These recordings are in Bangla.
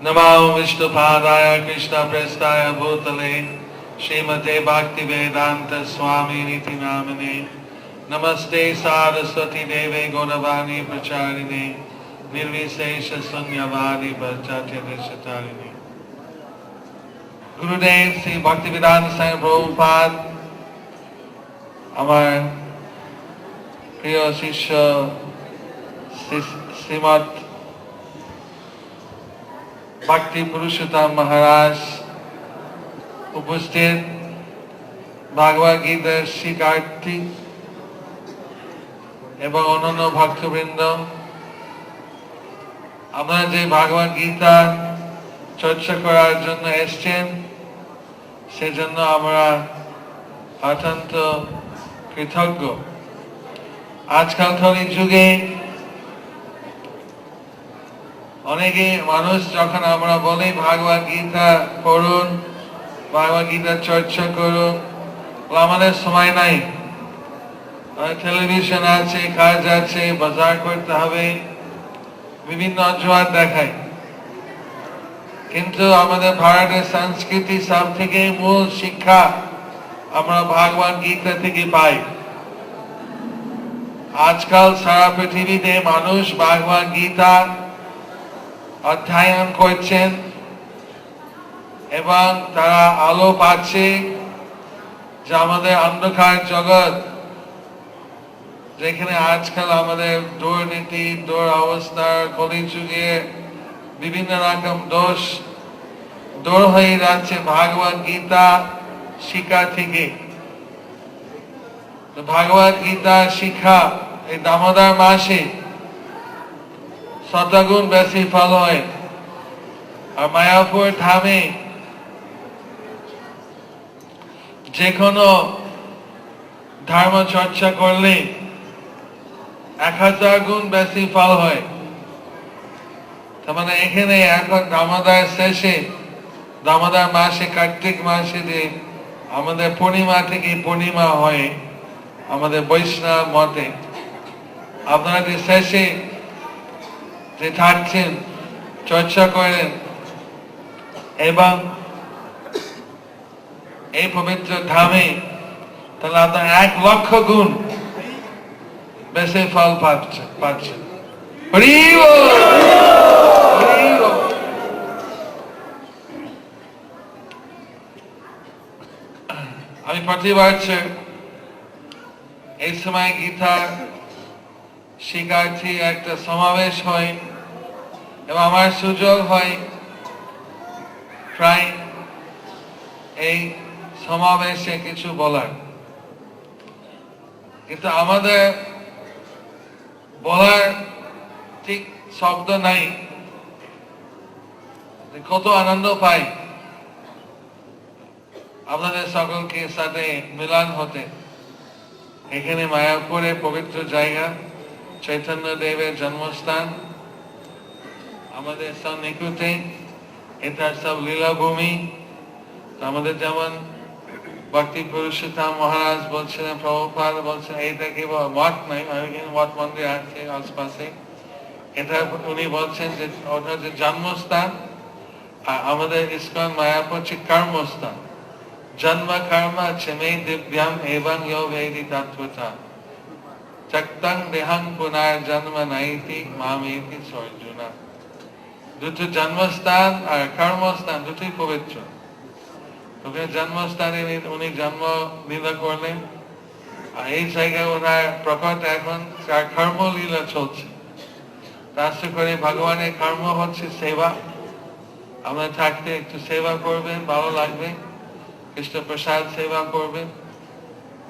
नमो विष्णुपादाय कृष्णप्रेष्ठाय भूतले श्रीमते भक्ति वेदांत स्वामी नीति नामिने नमस्ते सारस्वती देवे गौरवाणी प्रचारिणे निर्विशेष शून्यवादी पश्चात्यदेशचारिणे গুরুদেব শ্রী ভক্তিবিধান স্বামী প্রভুপাদ আমার প্রিয় শিষ্য শ্রী- শ্রীমৎ ভক্তি পুরুষোত্তম মহারাজ উপস্থিত। ভাগবত গীতার শিক্ষার্থী এবং অন্যান্য ভক্তবৃন্দ। আপনারা যে ভাগবত গীতা চর্চা করার জন্য এসছেন, সেজন্য আমরা অত্যন্ত কৃতজ্ঞ। আজকাল যুগে অনেকে মানুষ যখন আমরা বলি ভাগবত গীতা পড়ুন, ভাগবত গীতা চর্চা করুন আমাদের সময় নাই। টেলিভিশন আছে, কাজ আছে, বাজার করতে হবে, বিভিন্ন অজুহাত দেখায়। কিন্তু আমাদের ভারতের সংস্কৃতি সব থেকে মূল শিক্ষা আমরা ভাগবান গীতা থেকে পাই। আজকাল সারা পৃথিবীতে মানুষ ভাগবান গীতা অধ্যয়ন করছেন এবং তারা আলো পাচ্ছে যে আমাদের অন্ধকার জগৎ, যেখানে আজকাল আমাদের দুর্নীতি দুরবস্থার কলিযুগে বিভিন্ন রকম দোষ দূর হয়ে যাচ্ছে ভাগবত গীতা শিক্ষা থেকে। ভাগবত গীতা শিক্ষা এই দামোদর মাসে শতগুণ বেশি ফল হয়। আর মায়াপুর ধামে যে কোনো ধর্ম চর্চা করলে এক হাজার গুণ বেশি ফল হয়। তার মানে এখানে এখন দামোদর শেষে দামোদর মাসে, কার্তিক মাসে যে আমাদের পূর্ণিমা থেকে পূর্ণিমা হয় আমাদের বৈষ্ণব মতে। আপনারা যে শেষে যে থাকছেন চর্চা করেন এবং এই পবিত্র ধামে তাহলে আপনার এক লক্ষ গুণ বেশি ফল পাচ্ছে পাচ্ছেন! আমি প্রতি বছর এই সময় গীতার শিক্ষার্থী একটা সমাবেশ হয় এবং আমার সুযোগ হয় প্রায় এই সমাবেশে কিছু বলার। কিন্তু আমাদের বলার ঠিক শব্দ নাই। কত আনন্দ পাই। আপনাদের সকলকে সাথে মিলান হতে। এখানে মায়াপুরে পবিত্র জায়গা। চৈতন্য দেবের জন্মস্থান। আমাদের সব নিকুতে এটা সব লীলাভূমি। আমাদের যেমন ভক্তি পুরুষোত্তম মহারাজ বলছিলেন প্রভুপাল বলছেন, এইটা কেবল মঠ নাই মঠ মন্দির আছে আশপাশে। এটা উনি বলছেন যে, ওটা যে জন্মস্থান, আর আমাদের ইস্কন মায়াপুর হচ্ছে কর্মস্থান। জন্ম কর্ম চমে দিব্যাম এবং ইয় তত্ত্বতা। চক্তং দেহং পুনর জন্ম নাইতি মামেতি সর্জুনা। দুটো জন্মস্থান আর কর্মস্থান দুটোই পবিত্র। ওখানে জন্মস্থানে উনি জন্ম লীলা করলেন। আর এই জায়গায় ওনার প্রকট এখন কর্ম লীলা চলছে। তার করে ভগবানের কর্ম হচ্ছে সেবা। আমরা থাকতে একটু সেবা করবেন, ভালো লাগবে। কৃষ্ণ প্রসাদ সেবা করবেন।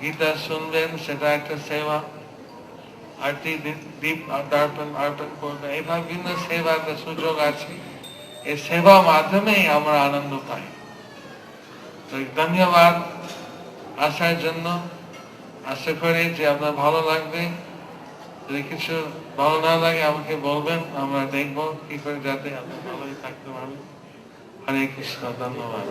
গীতা শুনবেন, সেটা একটা সেবা। আরতি দীপ দর্পণ অর্পণ করবেন এইভাবে বিভিন্ন সেবা সুযোগ আছে। এই সেবা মাধ্যমেই আমরা আনন্দ পাই। তো ধন্যবাদ আসার জন্য। আশা করি যে আপনার ভালো লাগবে। যদি কিছু ভালো না লাগে, আমাকে বলবেন, আমরা দেখব কি করে যাতে আপনি ভালোই থাকতে পারবেন হরে কৃষ্ণ, ধন্যবাদ।